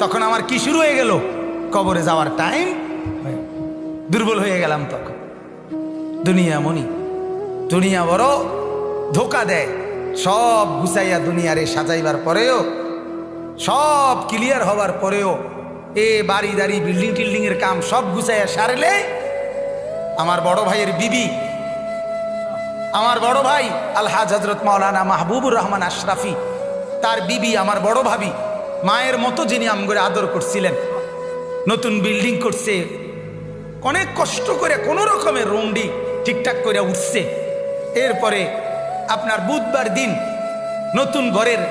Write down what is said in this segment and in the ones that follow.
তখন আমার কি শুরু হয়ে গেল? কবরে যাওয়ার টাইম দুর্বল হয়ে গেলাম তখন। দুনিয়া মনি, দুনিয়া বড় ধোকা দেয়। সব গুছাইয়া দুনিয়ারে সাজাইবার পরেও, সব ক্লিয়ার হবার পরেও, এ বাড়ি দাড়ি বিল্ডিং টিল্ডিং এর কাম সব গুছাইয়া সারলে, আমার বড় ভাইয়ের বিবি, আমার বড় ভাই আলহাজ হজরত মাওলানা মাহবুবুর রহমান আশরাফি, তার বিবি আমার বড় ভাবি। মায়ের মতো যিনি আমগরে আদর করছিলেন, নতুন বিল্ডিং করছে, অনেক কষ্ট করে কোনো রকমের রুমডি ঠিকঠাক করে উঠছে। এরপরে আপনার বুধবার দিন নতুন ঘরের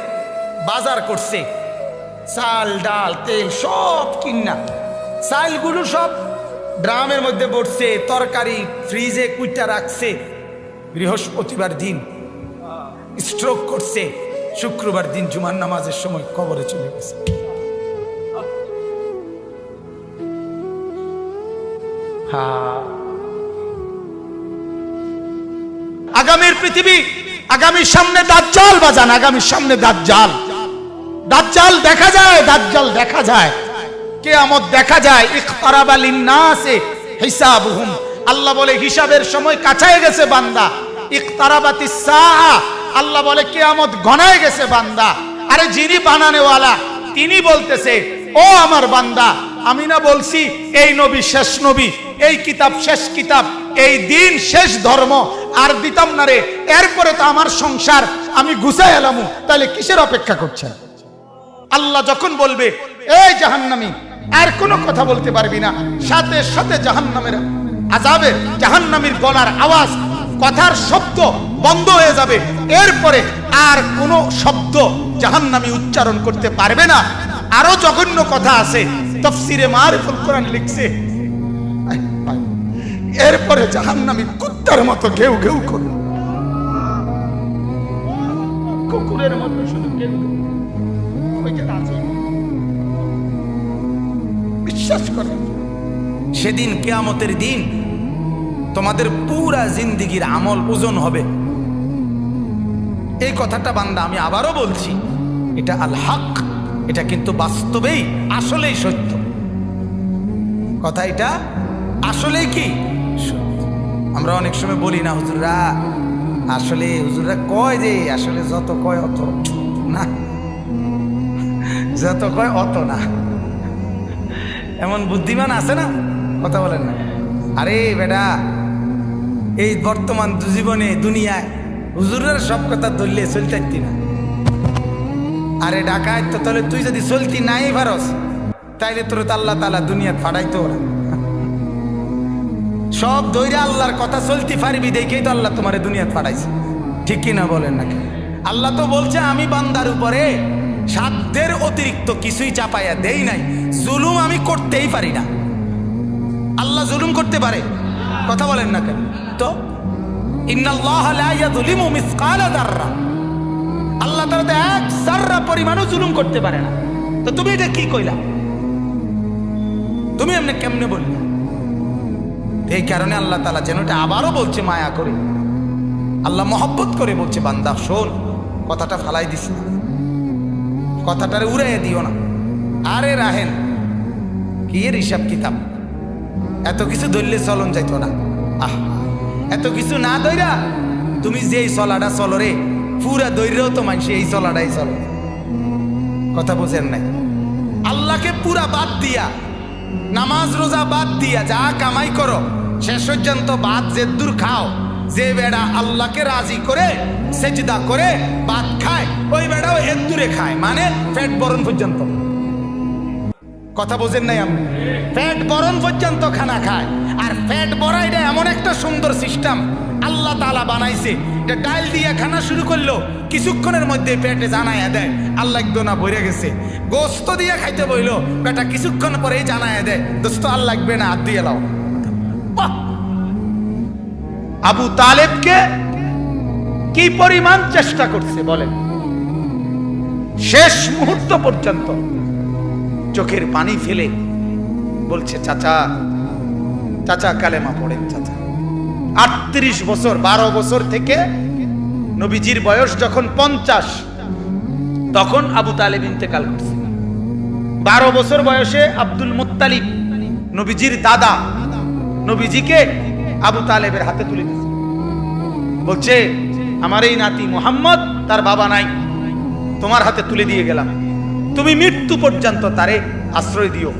বাজার করছে, চাল, ডাল, তেল সব কিনা। চালগুলো সব ড্রামের মধ্যে পড়ছে তরকারি ফ্রিজে কুইটা রাখছে, বৃহস্পতিবার দিন স্ট্রোক করছে। শুক্রবার দিন জুমার নামাজের সময় কবরে চলে গেছে। আগামীর পৃথিবী আগামীর সামনে দাজ্জাল বাজান আগামীর সামনে দাজ্জাল। দাজ্জাল দেখা যায়, দাজ্জাল দেখা যায়। কে কেয়ামত দেখা যায়, ইখতারাবা লিন্নাসে হিসাবুহুম। আল্লাহ বলে, হিসাবের সময় কাছায় গেছে বান্দা। ইখতারাবাতিস সাআ। আল্লাহ বলে, কেয়ামত গনায় গেছে বান্দা। আরে যিনি বানানেওয়ালা, তিনি বলতেছে, ও আমার বান্দা, আমি না বলছি, এই নবী শেষ নবী, এই কিতাব শেষ কিতাব, এই দিন শেষ ধর্ম, আর দিতাম না রে, এরপরে তো আমার সংসার, আমি গুছাই এলামু, তাহলে কিসের অপেক্ষা করছে আল্লাহ যখন বলবে, এই জাহান্নামি, আর কোনো কথা বলতে পারবি না, সাথে সাথে জাহান্নামের আজাবের জাহান্নামীর গলার আওয়াজ কথার শব্দ বন্ধ হয়ে যাবে। এরপরে আর কোনো শব্দ জাহান্নামী উচ্চারণ করতে পারবে না। আরও জঘন্য কথা আছে। তফসিরে মারিফুল কোরআন লিখছে এরপরে জাহান্নামী কুত্তার মতো ঘেউ ঘেউ করবে কুকুরের মতো শুধু বিশ্বাস করেন। সেদিন কেয়ামতের দিন তোমাদের পুরা জিন্দিগির আমল ওজন হবে। এই কথাটা বান্দা, আমি আবারও বলছি, এটা আল হক, এটা কিন্তু বাস্তবেই আসলেই সত্য। কথা এটা আসলেই কি। আমরা অনেক সময় বলি না, হুজুররা, আসলে হুজুররা কয় যে, আসলে যত কয় অত না। যত কয় অত না। এমন বুদ্ধিমান আছে না? কথা বলেন না। আরে বেটা এই বর্তমান জীবনে দুনিয়ায় হুজুরের সব কথা ধরলে চলতে না। আরে ডাকায় তো তাহলে তুই যদি চলতি নাই ভারস তাইলে তোর আল্লাহ তালা দুনিয়া ফাড়াইতো ওরা সব দৈরে আল্লাহর কথা চলতি পারবি দেখেই তো আল্লাহ তোমার দুনিয়া ফাড়াইছে। ঠিক কি না বলেন নাকি? আল্লাহ তো বলছে, আমি বান্দার উপরে সাধ্যের অতিরিক্ত কিছুই চাপাইয়া দেই নাই। জুলুম আমি করতেই পারি না। আল্লাহ জুলুম করতে পারে। কথা বলেন না কেন? আল্লাহ তাআলা তো এক যাররা পরিমাণও জুলুম করতে পারে না। তো তুমি এটা কি কইলা? তুমি কেমনে বললে? এই কারণে আল্লাহ তাআলা যেন আবারও বলছে, মায়া করে। আল্লাহ মহব্বত করে বলছে, বান্দা, শোন, কথাটা ফালাই দিস না। কথাটারে উড়াইয়া দিও না। আরে রাহেন, কি এর হিসাব কিতাব এত কিছু ধরলে চলন যাইতো না। আহ এত কিছু না দইরা তুমি যে এই চলাটা চলো রে, পুরা দৈরেও তো মানুষ এই চলাটাই চলো। কথা বোঝেন নাই? আল্লাহকে পুরা বাদ দিয়া, নামাজ, রোজা বাদ দিয়া যা কামাই করো, শেষ পর্যন্ত বাদ যে দূর খাও, যে বেড়া আল্লাহকে রাজি করে, সেজদা করে, ভাত খায়, ওই বেড়াও এর দূরে খায় মানে পেট বরণ পর্যন্ত। কথা বোঝেন নাই আমি ফ্যাট বরণ পর্যন্ত খানা খায়। আর ফ্যাট বড়া এটা এমন একটা সুন্দর সিস্টেম আল্লাহ তালা বানাইছে এটা ডাল দিয়ে খানা শুরু করল কিছুক্ষণের মধ্যে পেটে জানাইয়া দেয়, আল্লাহ একদম না ভরে গেছে। গোস্ত দিয়ে খাইতে বইলো বেটা কিছুক্ষণ পরেই জানাইয়া দেয়, দোস্ত, আর লাগবে না, হাত দিয়ে লাও! আবু তালেবকে কি পরিমাণ চেষ্টা করছে বলেন? শেষ মুহূর্ত পর্যন্ত। চোখের পানি ফেলে বলছে, চাচা চাচা, কালেমা পড়েন, চাচা। আটত্রিশ বছর, বারো বছর থেকে নবীজির বয়স যখন পঞ্চাশ, তখন আবু তালেব ইন্তেকাল করছে। বারো বছর বয়সে আব্দুল মুত্তালিব, নবীজির দাদা, নবীজিকে আবু তালেবের হাতে তুলে দিয়েছে। বলছে, আমার এই নাতি মোহাম্মদ, তার বাবা নাই, তোমার হাতে তুলে দিয়ে গেলাম। তুমি মৃত্যু পর্যন্ত তারে আশ্রয় দিও,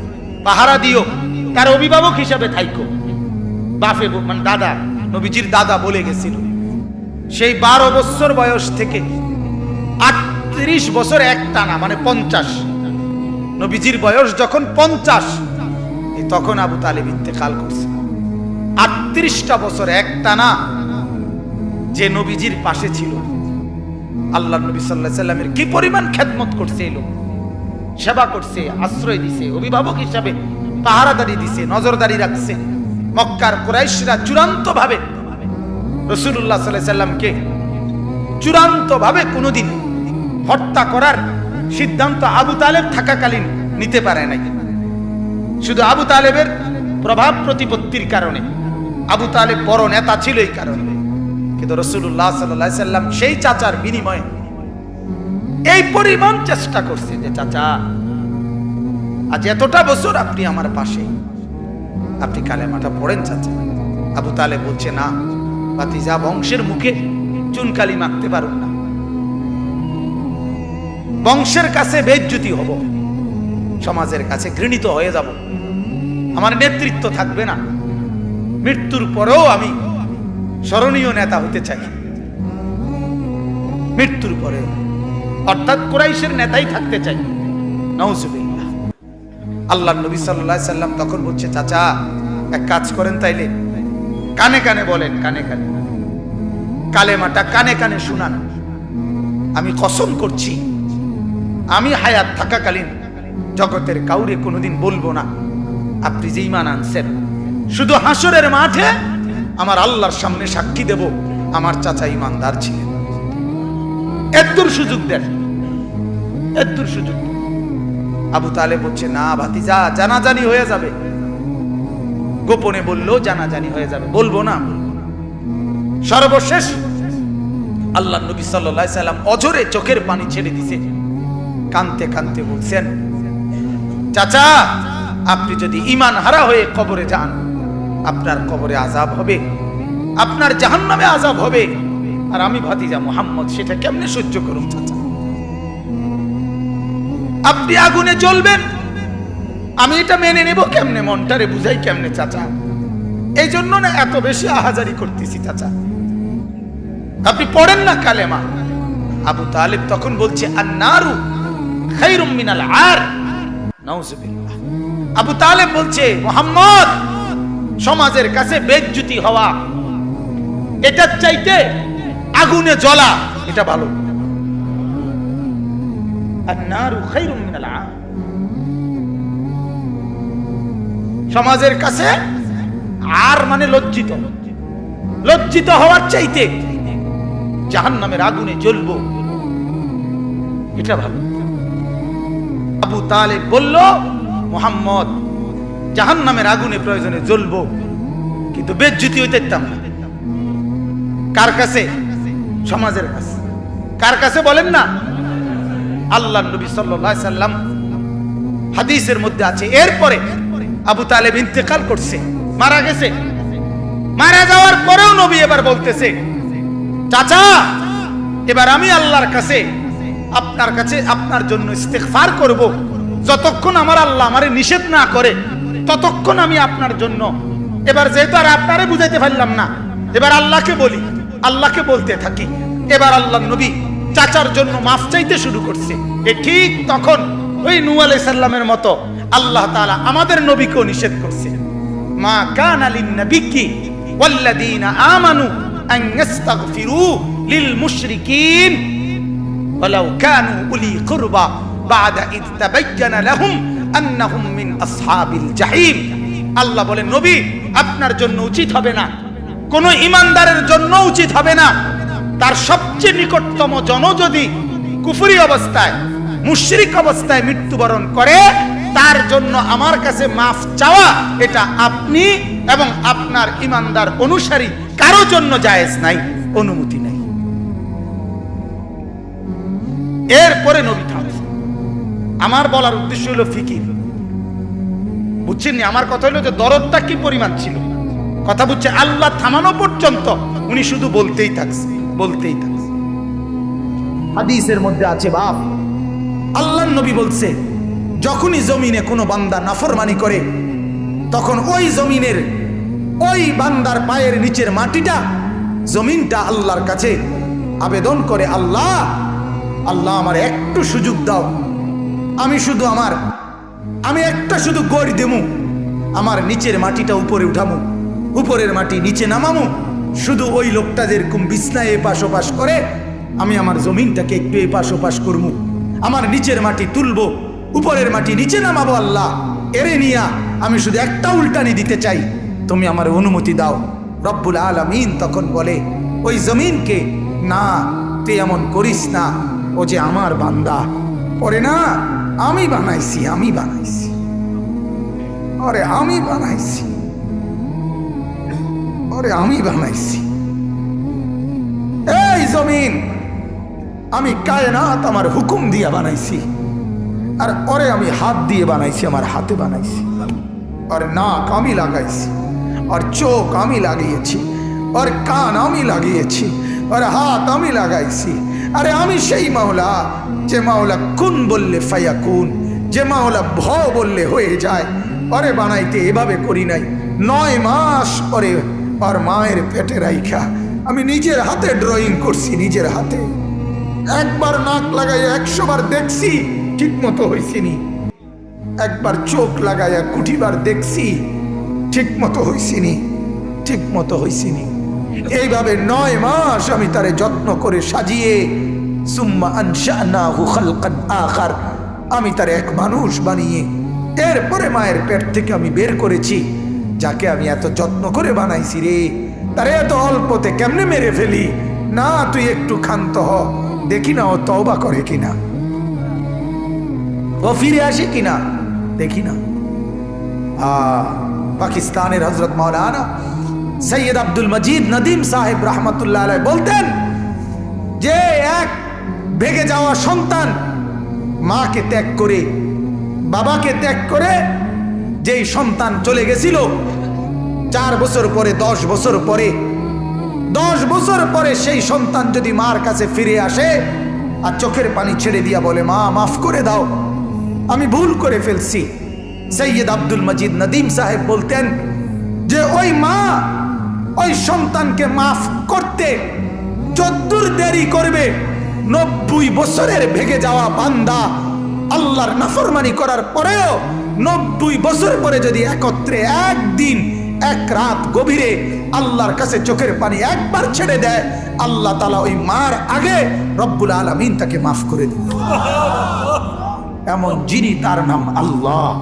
পাহারা দিও, তার অভিভাবক হিসাবে থাইকো। বাফে মানে দাদা, নবীজির দাদা বলে গেছিল। সেই বারো বছর বয়স থেকে আটত্রিশ বছর এক টানা মানে পঞ্চাশ। নবীজির বয়স যখন পঞ্চাশ তখন আবু তালিব ইন্তেকাল করছে। আটত্রিশটা বছর এক টানা যে নবীজির পাশে ছিল। আল্লাহ নবী সাল্লাহ সাল্লামের কি পরিমাণ খেদমত করছে এই লোক? সেবা করছে, আশ্রয় দিছে, অভিভাবক হিসাবে পাহারাদারি দিছে, নজরদারি রাখছে। মক্কার কুরাইশরা চূড়ান্ত ভাবে রসুল্লাহ সাল্লামকে চূড়ান্ত ভাবে কোনোদিন হত্যা করার সিদ্ধান্ত আবু তালেব থাকাকালীন নিতে পারে নাই। শুধু আবু তালেবের প্রভাব প্রতিপত্তির কারণে, আবু তালেব বড় নেতা ছিল এই কারণে। কিন্তু রসুল্লাহ সাল্লাহ সাল্লাম সেই চাচার বিনিময়ে এই পরিমাণ চেষ্টা করছে যে, চাচা, আজ এতটা বছর আপনি আমার পাশে। আপনি কালেমাটা পড়েন, চাচা। আবু তালে বলছে, না বাতিজা বংশের মুখে চুনকালি মাখতে পারুন না। বংশের কাছে বেজ্জুতি হব। সমাজের কাছে ঘৃণিত হয়ে যাব। আমার নেতৃত্ব থাকবে না। মৃত্যুর পরেও আমি স্মরণীয় নেতা হতে চাই। মৃত্যুর পরে অর্থাৎ কুরাইশের নেতাই থাকতে চাই। নওজুবিল্লাহ আল্লাহ নবী সাল্লাহ সাল্লাম তখন বলছে, চাচা, এক কাজ করেন তাইলে। কানে কানে বলেন, কানে কানে। কালেমাটা কানে কানে শুনান। আমি কসম করছি, আমি হায়াত থাকাকালীন জগতের কাউরে কোনোদিন বলব না। আপনি যে ইমান আনছেন, শুধু হাসরের মাঠে আমার আল্লাহর সামনে সাক্ষী দেব, আমার চাচা ইমানদার ছিলেন। এদ্দুর সুযোগ দেন। এদ্দুর সুযোগ। আবু তালে বলছে, না ভাতিজা, জানাজানি হয়ে যাবে। গোপনে বললেও জানাজানি হয়ে যাবে। বলব না সর্বশেষ আল্লাহ নবী সাল্লাহ সাল্লাম অজরে চোখের পানি ছেড়ে দিছে। কানতে কানতে বলছেন, চাচা, আপনি যদি ইমান হারা হয়ে কবরে যান, আপনার কবরে আজাব হবে, আপনার জাহান্নামে আজাব হবে। আর আমি ভাতিজা মোহাম্মদ, সেটা কেমনে সহ্য করুন চাচা? আপনি আগুনে জ্বলবেন। আমি এটা মেনে নেব কেমনে, মনটারে বুঝাই কেমনে চাচা? এই জন্য না এত বেশি আহাজারি করতেছি চাচা। আপনি পড়েন না কালেমা। আবু তালেব তখন বলছে, আন্নারু খাইরুম মিনাল আর। নাউজুবিল্লাহ। আবু তালেব বলছে, মোহাম্মদ, সমাজের কাছে বেজ্জুতি হওয়া, এটার চাইতে আগুনে জ্বলা, এটা ভালো। সমাজের কাছে আর মানে লজ্জিত। লজ্জিত হওয়ার চাইতে জাহান নামের আগুনে জ্বলবো। এটা ভালো। আবু তালে বলল, মোহাম্মদ জাহান নামের আগুনে প্রয়োজনে জ্বলবো, কিন্তু বেজ্জুতি হইতে না। কার কাছে? সমাজের কাছে কার কাছে বলেন না? আল্লাহ নবী সাল্লাহ সাল্লাম হাদিসের মধ্যে আছে। এরপরে আবু তালেব ইন্তেকাল করছে, মারা গেছে। মারা যাওয়ার পরেও নবী এবার বলতেছে, চাচা, এবার আমি আল্লাহর কাছে, আপনার কাছে, আপনার জন্য ইস্তেগফার করব। যতক্ষণ আমার আল্লাহ আমারে নিষেধ না করে, ততক্ষণ আমি আপনার জন্য এবার যেহেতু আর আপনারে বুঝাইতে পারলাম না, এবার আল্লাহকে বলি। আল্লাহকে বলতে থাকি এবার আল্লাহ নবী চাচার জন্য মাফ চাইতে শুরু করছে এ ঠিক তখন ওই নূ আলাইহিস সাল্লামের মতো আল্লাহ তাআলা আমাদের নবীকেও নিষেধ করছে মা কানা লিন নাবিয়্যি ওয়াল্লাযীনা আমানু আন ইস্তাগফিরু লিল মুশরিকিন ولو كانوا أولي قربى بعد إذ تبين لهم أنهم من أصحاب الجحيم আল্লাহ বলেন নবী আপনার জন্য উচিত হবে না কোন ইমানদারের জন্য উচিত হবে না। তার সবচেয়ে নিকটতম জন যদি কুফরি অবস্থায়, মুশরিক অবস্থায় মৃত্যুবরণ করে, তার জন্য আমার কাছে মাফ চাওয়া, এটা আপনি এবং আপনার ইমানদার অনুসারী কারও জন্য জায়েজ নাই, অনুমতি নাই। এরপরে নবী থামছে আমার বলার উদ্দেশ্য হলো ফিকির। বুঝছেন আমার কথা হলো যে দরদটা কি পরিমাণ ছিল? কথা বুঝছে, আল্লাহ থামানো পর্যন্ত উনি শুধু বলতেই থাকছে বলতেই থাকছে। হাদিসের মধ্যে আছে, বাপ আল্লাহ নবী বলছে, যখনই জমিনে কোনো বান্দা নাফরমানি করে, তখন ওই জমিনের ওই বান্দার পায়ের নিচের মাটিটা জমিনটা আল্লাহর কাছে আবেদন করে, আল্লাহ আল্লাহ আমার একটু সুযোগ দাও, আমি শুধু আমার, আমি একটা শুধু গড় দেমু আমার নিচের মাটিটা উপরে উঠামু উপরের মাটি নিচে নামামু। শুধু ওই লোকটা যেরকম বিছনায় এপাশ ওপাশ করে, আমি আমার জমিনটাকে একটু এপাশ ওপাশ করমু। আমার নিচের মাটি তুলবো, উপরের মাটি নিচে নামাবো আল্লাহ। এরে নিয়া আমি শুধু একটা উল্টানি দিতে চাই। তুমি আমার অনুমতি দাও। রব্বুল আলামিন তখন বলে, ওই জমিনকে না, তুই এমন করিস না। ও যে আমার বান্দা। ওরে না, আমি বানাইছি আমি বানাইছি। আরে আমি বানাইছি। আরে আমি বানাইছি। এই জমিন, আমি কায়নাত আমার হুকুম দিয়ে বানাইছি। আর ওরে আমি হাত দিয়ে বানাইছি, আমার হাতে বানাইছি। আর নাক আমি লাগাইছি, আর চোখ আমি লাগিয়েছি, আর কান আমি লাগিয়েছি, আর হাত আমি লাগাইছি। আরে আমি সেই মাওলা, যে মাওলা কুন বললে ফাইয়া কুন যে মাওলা ভ বললে হয়ে যায়। পরে বানাইতে এভাবে করি নাই, নয় মাস পরে আর মায়ের পেটে রাইখা। আমি নিজের হাতে ড্রয়িং করছি, নিজের হাতে। একবার নাক লাগাই একশো বার দেখছি ঠিক মতো হয়েছিনি একবার চোখ লাগাইয়া কুঠিবার দেখছি ঠিক মতো হইছিনি ঠিক মতো হইছিনি। এইভাবে নয় মাস আমি তারে যত্ন করে সাজিয়ে, সুম্মা আনশানাহু খালকান আখার আমি তার এক মানুষ বানিয়ে, এরপরে মায়ের পেট থেকে আমি বের করেছি। যাকে আমি এত যত্ন করে বানাইছি রে, তারে এত অল্পতে কেমনে মেরে ফেলি? না, তুই একটু ক্ষান্ত হ, দেখি না ও তওবা করে কিনা। ও ফিরে আসে কিনা? দেখি না। পাকিস্তানের হজরত মৌলানা সৈয়দ আব্দুল মজিদ নদীম সাহেব রহমতুল্লাহ আলাই বলতেন, যে এক ভেগে যাওয়া সন্তান মাকে ত্যাগ করে, বাবাকে ত্যাগ করে যেই সন্তান চলে গেছিল, চার বছর পরে, দশ বছর পরে, দশ বছর পরে সেই সন্তান যদি মার কাছে ফিরে আসে আর চোখের পানি ছেড়ে দিয়া বলে, মা, মাফ করে দাও, আমি ভুল করে ফেলছি। সৈয়দ আব্দুল মজিদ নদীম সাহেব বলতেন যে, ওই মা, ওই সন্তানকে মাফ করতে যদ্দূর দেরি করবে, নব্বই বছরের ভেগে যাওয়া বান্দা আল্লাহর নাফরমানি করার পরেও নব্বই বছর পরে যদি একত্রে একদিন, এক রাত গভীরে আল্লাহর কাছে চোখের পানি একবার ছেড়ে দেয়, আল্লাহ তালা ওই মার আগে রব্বুল আলমিন তাকে মাফ করে দিল। এমন যিনি তার নাম আল্লাহ।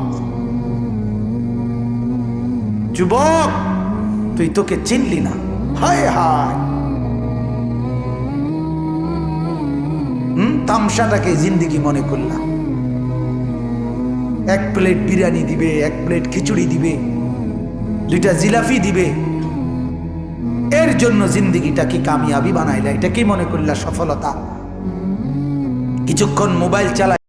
যুবক, তুই তোকে চিনলি না? হায় হায়। হুম, তামসাটাকে জিন্দিগি মনে করলাম। এক প্লেট বিরিয়ানি দিবে, এক প্লেট খিচুড়ি দিবে, দুইটা জিলাফি দিবে। এর জন্য জিন্দিগিটা কি কামিয়াবি বানাইলা? এটা কি মনে করিলা সফলতা? কিছুক্ষণ মোবাইল চালা